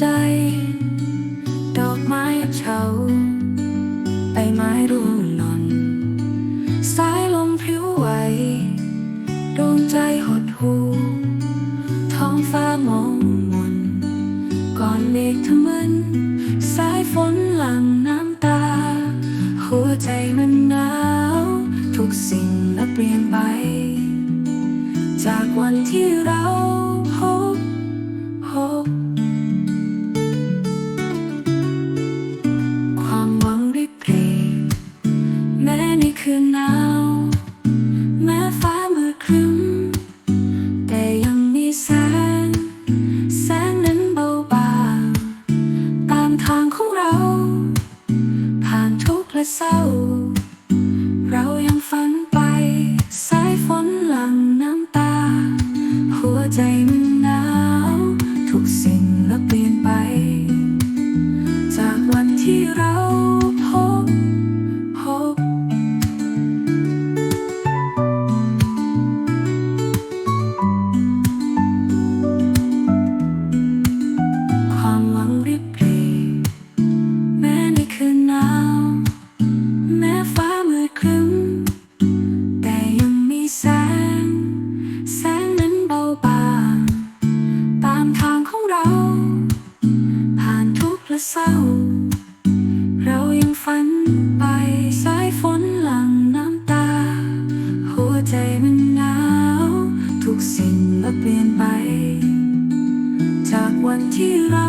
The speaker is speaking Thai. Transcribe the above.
ใจ ดอกไม้เฉาใบไม้ร่วงหล่นสายลมพลิ้วไหวดวงใจหดหูท้องฟ้ามองมนก่อนเมฆทะมึนสายฝนหลั่งน้ำตา หัวใจมันหนาว ทุกสิ่งและเปลี่ยนไป จากวันที่เรา ในคืนหนาวแม้ฟ้ามืดครึ้ม แต่ยังมีแสง แสงนั้นเบาบางตามทางของเรา ผ่านทุกข์และเศร้า เรายังฝันไป สายฝนหลั่งน้ำตา หัวใจมันหนาว ทุกสิ่งและเปลี่ยนไป จากวันที่เรา และเศร้า เรายังฝันไปสายฝนหลังน้ำตา หัวใจมันหนาว ทุกสิ่งมาเปลี่ยนไป จากวันที่เรา